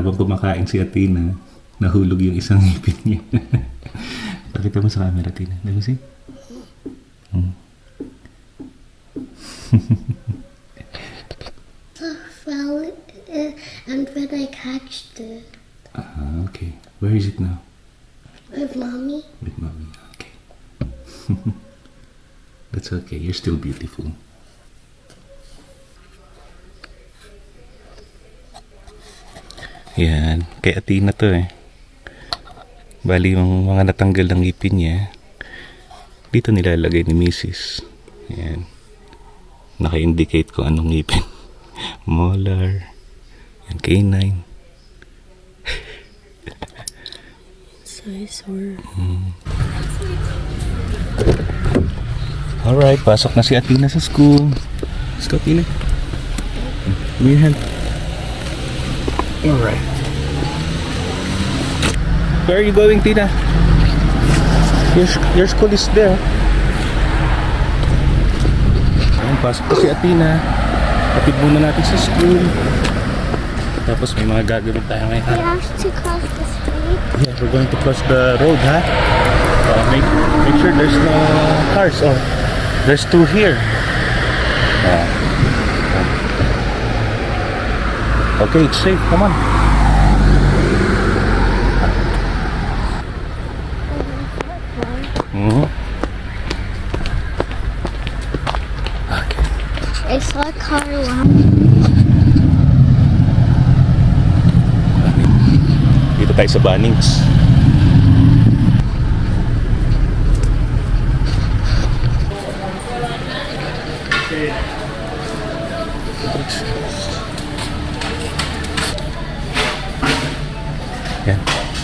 habang kumakain si Athena, nahulog yung isang ngipin niya. Pakita mo sa camera. Let me see. Hmm. fell uh, and then I catched it Ah, okay. Where is it now? with mommy. With mommy. Okay. That's okay. You're still beautiful. Yan. Kay Athena to eh. Bali yung mga natanggal ng ngipin niya. Dito nilalagay ni Mrs. Yan. Naka-indicate kung anong ngipin. Molar. Yan, canine. So sore. Alright, pasok na si Athena sa school. Let's go, Athena. Give me your hand. Alright. Where are you going, Tina? Your, your school is there. Ayan, pasok na si Athena. Hatid muna natin sa school. Tapos may mga gagawin tayo ngayon. We have to cross the street. Yeah, we're going to cross the road, ha? Uh, make, make sure there's no cars. Oh, there's two here. Ah. Okay, it's safe. Come on. Mhm. Okay. I saw a car. Dito tayo sa Bunnings.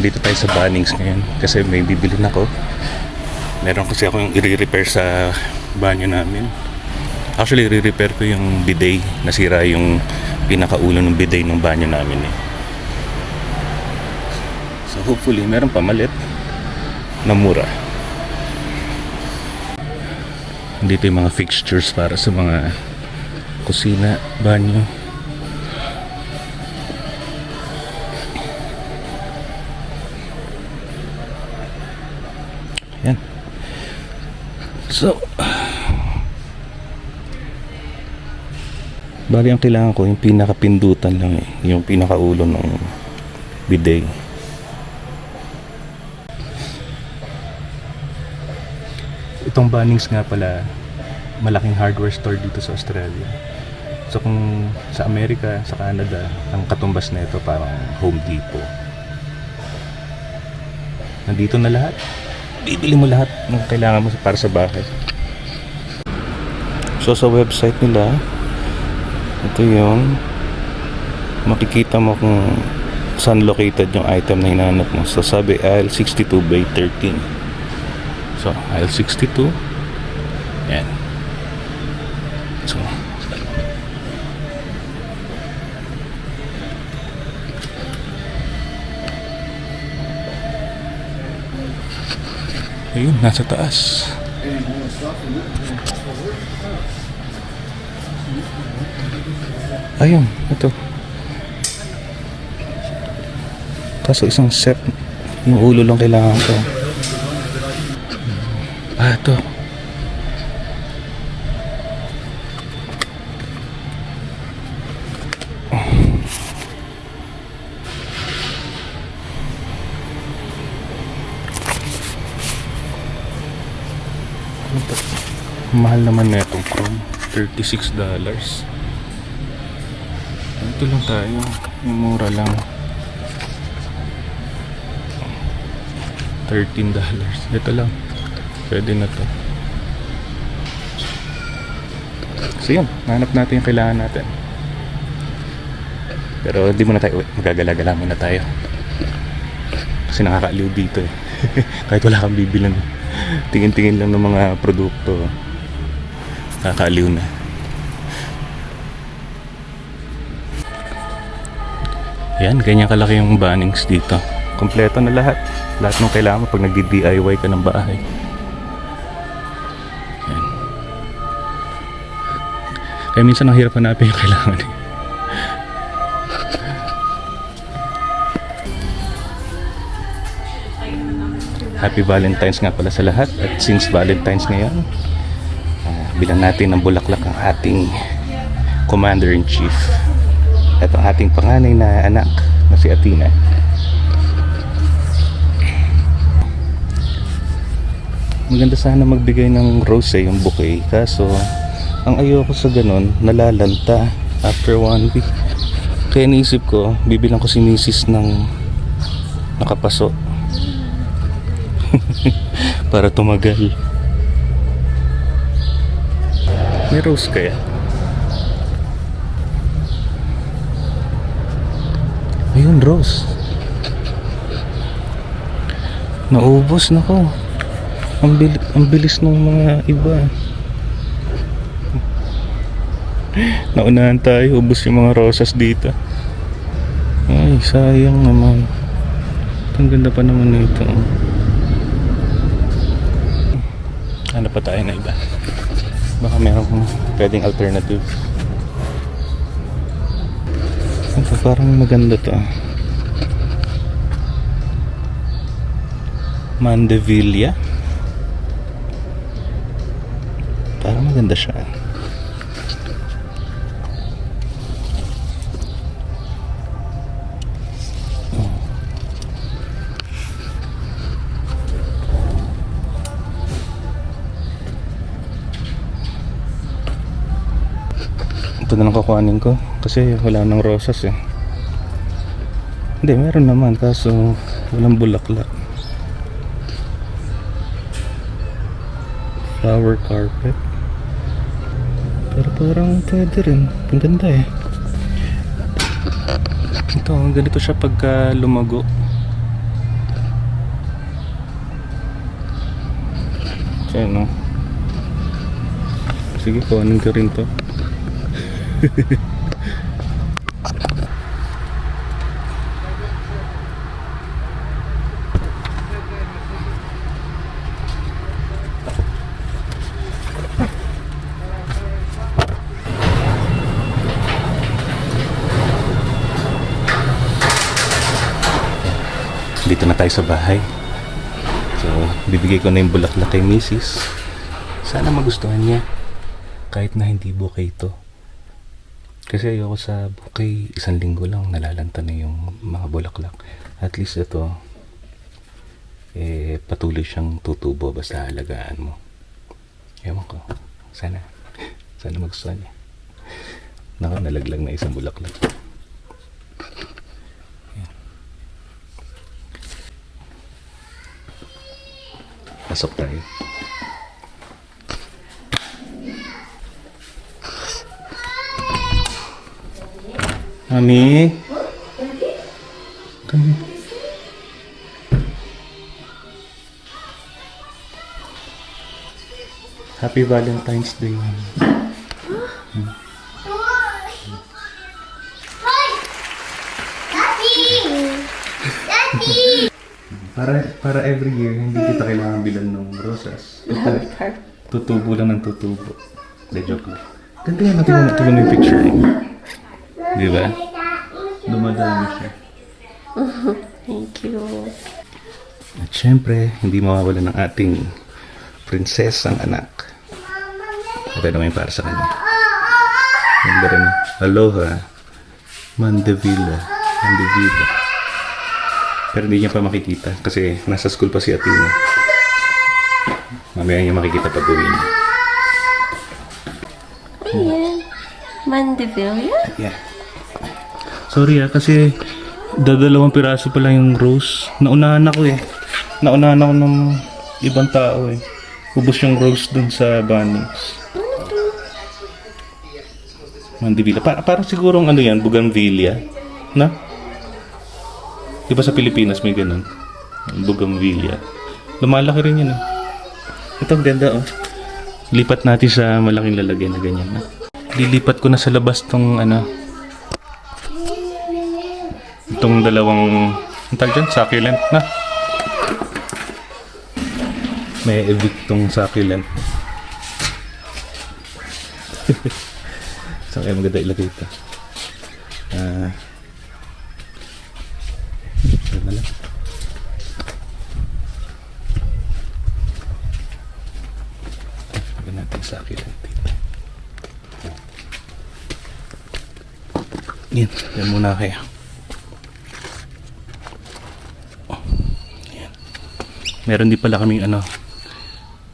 Nandito tayo sa Bunnings ngayon kasi may bibilin ako. Meron kasi ako yung i-repair sa banyo namin. Actually, i-repair ko yung bidet. Nasira yung pinakaulo ng bidet ng banyo namin eh. So hopefully meron pamalit na mura. Dito yung mga fixtures para sa mga kusina, banyo. So, bali ang kailangan ko yung pinakapindutan lang eh. Yung pinakaulo ng bidet. Itong Bunnings nga pala, malaking hardware store dito sa Australia. So kung sa Amerika, sa Canada, ang katumbas na ito parang Home Depot. Nandito na lahat. Bibili mo lahat ng kailangan mo para sa bahay. So sa website nila, ito yung makikita mo kung saan located yung item na hinahanap mo. So sabi aisle 62 by 13. So, aisle 62. Yan. Ayun, nasa taas. Ayun, ito. Kaso isang set, yung ulo lang kailangan ko. Ah, ito. Mahal naman na itong Chrome. $36. Ito lang tayo. Yung mura lang. $13. Ito lang. Pwede na to. So yun, hanap natin yung kailangan natin. Pero di muna tayo, magagala-gala muna tayo. Kasi nakakaaliw dito eh. Kahit wala kang bibilan. Tingin-tingin lang ng mga produkto. Kakaliw na. Yan, ganyan kalaki yung bannings dito. Kompleto na lahat. Lahat ng kailangan pag nagdi-DIY ka ng bahay. Yan. Kaya minsan ang hirap hanapin yung kailangan eh. Happy Valentine's nga pala sa lahat at since Valentine's ngayon, bilang natin ng bulaklak ang ating Commander-in-Chief. At ang ating panganay na anak na si Athena. Maganda sana magbigay ng rose yung bouquet. Kaso, ang ayoko sa ganun, nalalanta after one week. Kaya naisip ko, bibilang ko si Mrs. ng nakapaso. Para tumagal. Rose kaya? Ayun, rose. Naubos na ko. Ang, bil- ang bilis ng mga iba. Naunahan tayo, ubos yung mga rosas dito. Ay, sayang naman. Ang ganda pa naman nito. Ano pa tayo na iba? Baka meron pwedeng alternative. Ito parang maganda to. Mandevilla. Parang maganda siya. Na lang kukuhanin ko. Kasi wala nang rosas eh. Hindi, meron naman. Kaso walang bulaklak. Flower carpet. Pero parang pwede rin. Ang ganda eh. Ito, ganito siya pagka lumago. Siya, no? Sige, kuhanin ko rin to. Dito na tayo sa bahay. So, bibigay ko na yung bulaklak kay Mrs. Sana magustuhan niya. Kahit na hindi bouquet ito. Kasi ayoko sa bouquet, isang linggo lang nalalanta na yung mga bulaklak. At least ito, eh, patuloy siyang tutubo basta halagaan mo. Ewan ko. Sana. Sana magustuhan niya. Naka, nalaglag na isang bulaklak. Pasok tayo. Mami? Kami. Happy Valentine's Day. Para para every year, hindi kita kailangan bilan ng rosas. Tutubo lang ng tutubo. De joke lang. Ganda yan, tingnan mo, yung picture. Di ba? Dumadami siya. Thank you. At syempre, hindi mawawala ng ating prinsesang anak. Ito naman yung para sa kanya. Ganda rin. Aloha. Mandevilla. Mandevilla. Pero hindi niya pa makikita kasi nasa school pa si Athena. Mamaya niya makikita pag uwi niya. Ayan. Mandevilla? Yeah. Sorry ah, kasi dadalawang piraso pa lang yung rose. Naunahan ako eh. Naunahan ako ng ibang tao eh. Ubus yung rose dun sa Bunnings. Mandibila. Pa parang sigurong ano yan, Bougainvillea. Na? Di ba sa Pilipinas may ganun? Bougainvillea. Lumalaki rin yan ah. Ito ganda oh. Lipat natin sa malaking lalagyan na ganyan na. Lilipat ko na sa labas tong ano, itong dalawang tag dyan, succulent na. May evict tong succulent saan kaya maganda ilagay ito. Ah. Uh, na lang. Lagyan natin succulent dito. Yan, yan muna kaya. Meron din pala kaming ano,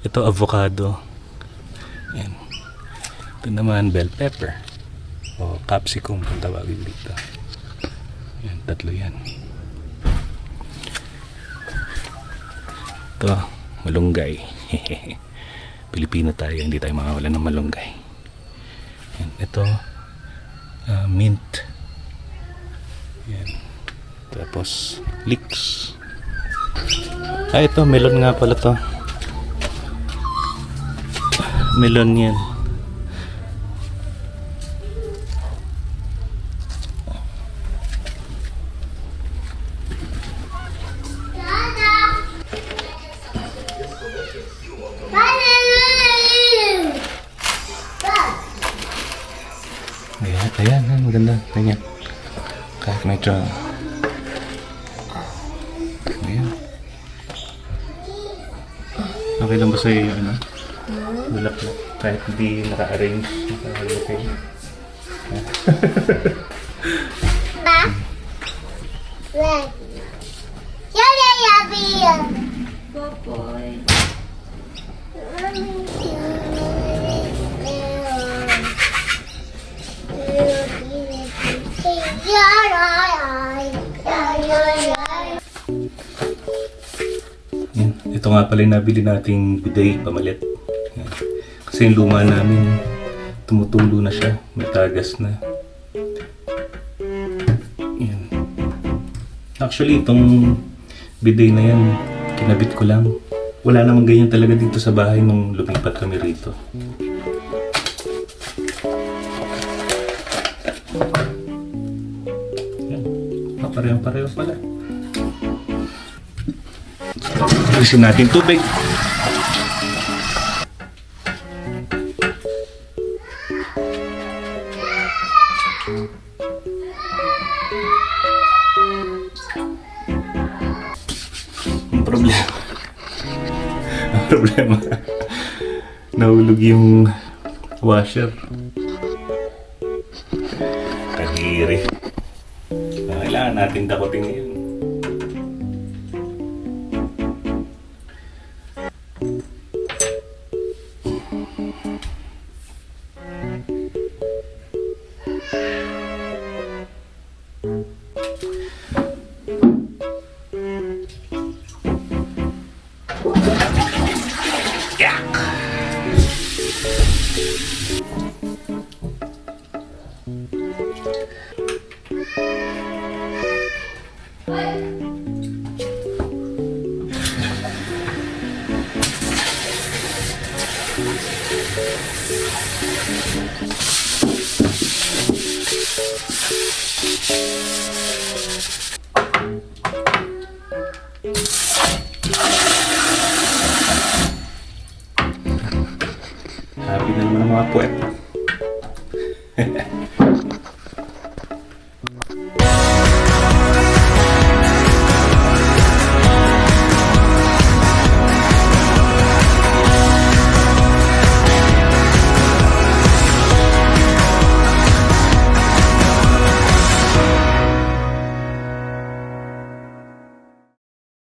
ito avocado. Yan. Ito naman bell pepper. O capsicum kung tawagin dito. Yan, tatlo yan. Ito, malunggay. Pilipino tayo, hindi tayo makawala ng malunggay. Yan, ito, ah, mint. Yan. Tapos, leeks. Ah, ito, melon nga pala to. Melon yan. Ayan, ayan, maganda. Ganyan. Kahit medyo... Okay lang ba sa'yo yung ano? Bulaklak. Kahit hindi naka-arrange, naka-okay. Ba? Red. Ito nga pala yung nabili nating bidet pamalit. Kasi yung luma namin, tumutulo na siya. May tagas na. Yan. Actually, itong bidet na yan, kinabit ko lang. Wala namang ganyan talaga dito sa bahay nung lumipat kami rito. Yan. Pareho-pareho pala. Alisin natin tubig. Ang problema. Ang problema. Nahulog yung washer. Kadiri. Ah, Kailangan natin dakutin yun. Happy na naman ang mga puwet.